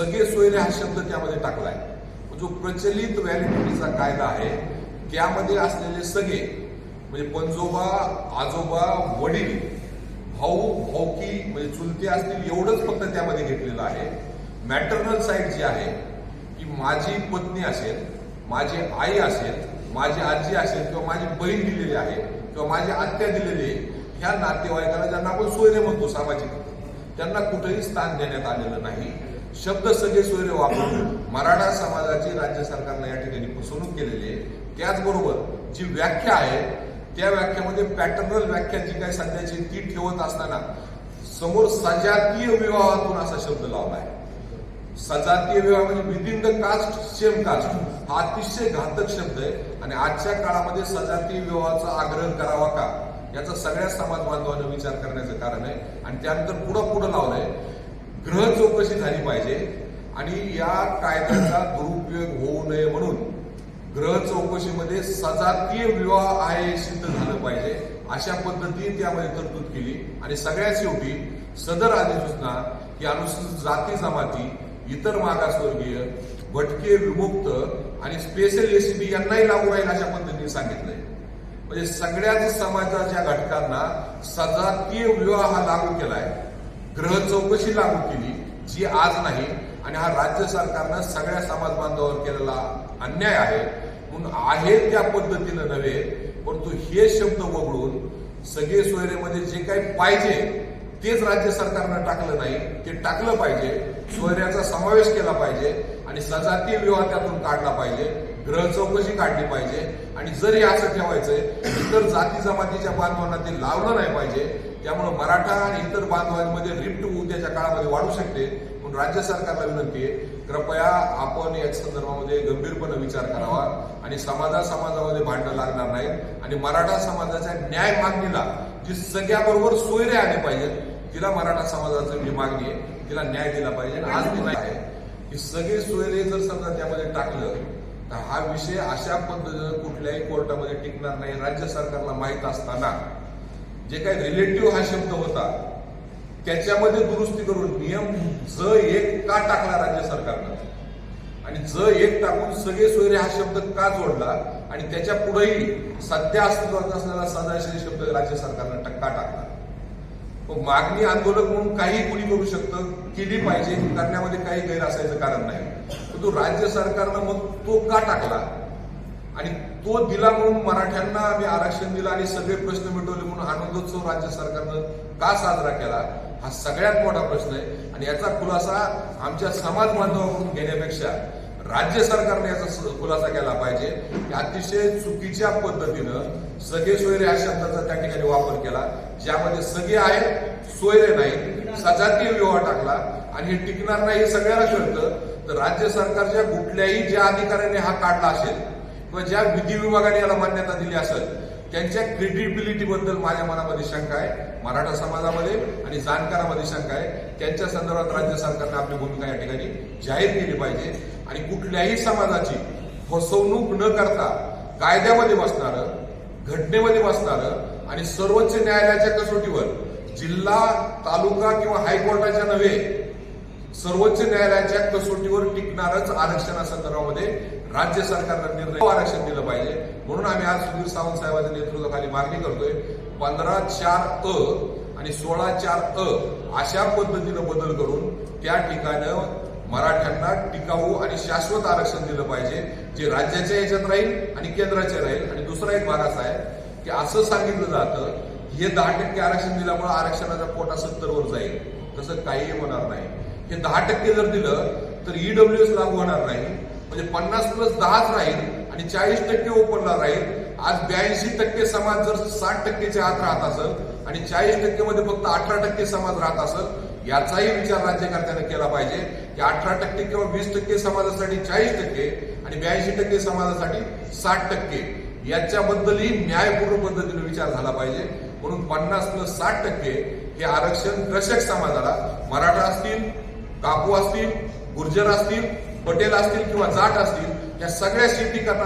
सगळे सोयरे हा शब्द त्यामध्ये टाकलाय. जो प्रचलित व्हॅलिडिटीचा कायदा आहे त्यामध्ये असलेले सगळे म्हणजे पंजोबा आजोबा वडील भाऊ भाऊकी म्हणजे चुलते असतील एवढंच फक्त त्यामध्ये घेतलेलं आहे. मॅटर्नल साईड जी आहे की माझी पत्नी असेल माझी आई असेल माझी आजी असेल किंवा माझी बहीण दिलेली आहे किंवा माझी आत्या दिलेली आहे ह्या नातेवाईकाला ज्यांना आपण सोयरे म्हणतो सामाजिक त्यांना कुठेही स्थान देण्यात आलेलं नाही. शब्द सगळे सोयरे वापरून मराठा समाजाची राज्य सरकारनं या ठिकाणी फसवणूक केलेली आहे. त्याचबरोबर जी व्याख्या आहे त्या व्याख्यामध्ये पॅटर्नल व्याख्या जी काही सध्याची ती ठेवत असताना समोर सजातीय विवाहातून असा शब्द लावला आहे. सजातीय विवाह म्हणजे within the caste same caste. हा अतिशय घातक शब्द आहे आणि आजच्या काळामध्ये सजातीय विवाहाचा आग्रह करावा का? याचा सगळ्या समाज बांधवांना विचार करण्याचं कारण आहे आणि त्यानंतर पुढं पुढं लावलंय. ग्रह चौकशी झाली पाहिजे आणि या कायद्याचा दुरुपयोग होऊ नये म्हणून ग्रह चौकशीमध्ये सजातीय विवाह आहे सिद्ध झालं पाहिजे. अशा पद्धतीने त्यामध्ये तरतूद केली. आणि सगळ्यात शेवटी सदर अधिसूचना की अनुसूचित जाती जमाती इतर मागासवर्गीय भटके विमुक्त आणि स्पेशल एसीबी यांनाही लागू राहील अशा पद्धतीने सांगितलंय. म्हणजे सगळ्याच समाजाच्या घटकांना सजातीय विवाह हा लागू केलाय. ग्रह चौकशी लागू केली जी आज नाही आणि हा राज्य सरकारनं सगळ्या समाज बांधवावर केलेला अन्याय आहे. म्हणून आहे त्या पद्धतीनं नव्हे परंतु हे शब्द वगळून सगळे सोयरेमध्ये जे काही पाहिजे तेच राज्य सरकारनं टाकलं नाही. ते टाकलं पाहिजे. सोयऱ्याचा समावेश केला पाहिजे आणि सजातीय विवाह त्यातून काढला पाहिजे. ग्रह चौकशी काढली पाहिजे. आणि जरी असं ठेवायचंय इतर जाती जमातीच्या बांधवांना ते लावलं नाही पाहिजे. त्यामुळे मराठा आणि इतर बांधवांमध्ये रिफ्ट उद्याच्या काळामध्ये वाढू शकते. म्हणून राज्य सरकारला विनंती आहे कृपया आपण या संदर्भामध्ये गंभीरपणे विचार करावा. आणि समाजा समाजामध्ये भांडणं लागणार नाहीत. आणि मराठा समाजाच्या न्याय मागणीला जी सगळ्याबरोबर सोयरे आले पाहिजेत तिला मराठा समाजाची जी मागणी आहे तिला न्याय दिला पाहिजे आणि आज आहे की सगळे सोयरे जर समजा त्यामध्ये टाकलं तर हा विषय अशा पद्धतीनं कुठल्याही कोर्टामध्ये टिकणार नाही राज्य सरकारला माहीत असताना. जे काही रिलेटिव्ह हा शब्द होता त्याच्यामध्ये दुरुस्ती करून नियम ज एक का टाकला राज्य सरकारनं? आणि ज एक टाकून सगळे सोयरे हा शब्द का जोडला? आणि त्याच्या पुढेही सध्या अस्तित्वात असलेला सदाशय शब्द राज्य सरकारनं टक्का टाकला. मागणी आंदोलक म्हणून काही कुणी करू शकतं. केली पाहिजे. करण्यामध्ये काही गैर असायचं कारण नाही. परंतु राज्य सरकारनं मग तो का टाकला? आणि तो दिला म्हणून मराठ्यांना आम्ही आरक्षण दिलं आणि सगळे प्रश्न मिटवले म्हणून आनंदोत्सव राज्य सरकारनं का साजरा केला? हा सगळ्यात मोठा प्रश्न आहे. आणि याचा खुलासा आमच्या समाज बांधवाकडून घेण्यापेक्षा राज्य सरकारने याचा खुलासा केला पाहिजे. की अतिशय चुकीच्या पद्धतीनं सगळे सोयरे या शब्दाचा त्या ठिकाणी वापर केला. ज्यामध्ये सगळे आहेत सोयरे नाही सजातीय विवाह टाकला आणि हे टिकणार नाही हे सगळ्यांना कळतं. तर राज्य सरकारच्या कुठल्याही ज्या अधिकाऱ्याने हा काढला असेल किंवा ज्या विधी विभागाने याला मान्यता दिली असेल त्यांच्या क्रेडिबिलिटी बद्दल माझ्या मनामध्ये शंका आहे. मराठा समाजामध्ये आणि जाणकारामध्ये शंका आहे. त्यांच्या संदर्भात राज्य सरकारने आपली भूमिका या ठिकाणी जाहीर केली पाहिजे. आणि कुठल्याही समाजाची फसवणूक न करता कायद्यामध्ये बसणारं घटनेमध्ये बसणारं आणि सर्वोच्च न्यायालयाच्या कसोटीवर जिल्हा तालुका किंवा हायकोर्टाच्या नव्हे सर्वोच्च न्यायालयाच्या कसोटीवर टिकणारच आरक्षणासंदर्भामध्ये राज्य सरकारनं निर्णय आरक्षण दिलं पाहिजे. म्हणून आम्ही आज सुधीर सावंत साहेबांच्या नेतृत्वाखाली मागणी करतोय पंधरा चार अ आणि सोळा चार अ अशा पद्धतीनं बदल करून त्या ठिकाणं मराठ्यांना टिकाऊ आणि शाश्वत आरक्षण दिलं पाहिजे जे राज्याच्या याच्यात राहील आणि केंद्राचे राहील. आणि दुसरा एक भाग असा आहे की असं सांगितलं जातं हे दहा टक्के आरक्षण दिल्यामुळे आरक्षणाचा कोटा सत्तर वर जाईल. तसं काहीही होणार नाही. हे दहा टक्के जर दिलं तर ईडब्ल्यू एस लागू होणार नाही. म्हणजे पन्नास प्लस दहाच राहील आणि चाळीस टक्के ओपनला राहील. आज ब्याऐंशी टक्के समाज जर साठ टक्केच्या आत राहत असेल आणि चाळीस टक्के मध्ये फक्त अठरा टक्के समाज राहत असेल याचाही विचार राज्यकर्त्याने केला पाहिजे की अठरा टक्के किंवा वीस टक्के समाजासाठी चाळीस टक्के आणि ब्याऐंशी टक्के समाजासाठी साठ टक्के. याच्याबद्दलही न्यायपूर्ण पद्धतीने विचार झाला पाहिजे. म्हणून पन्नास प्लस साठ टक्के हे आरक्षण कृषक समाजाला मराठा असतील कापू असतील गुर्जर असतील पटेल असतील किंवा जाट असतील या सगळ्या शेती करणार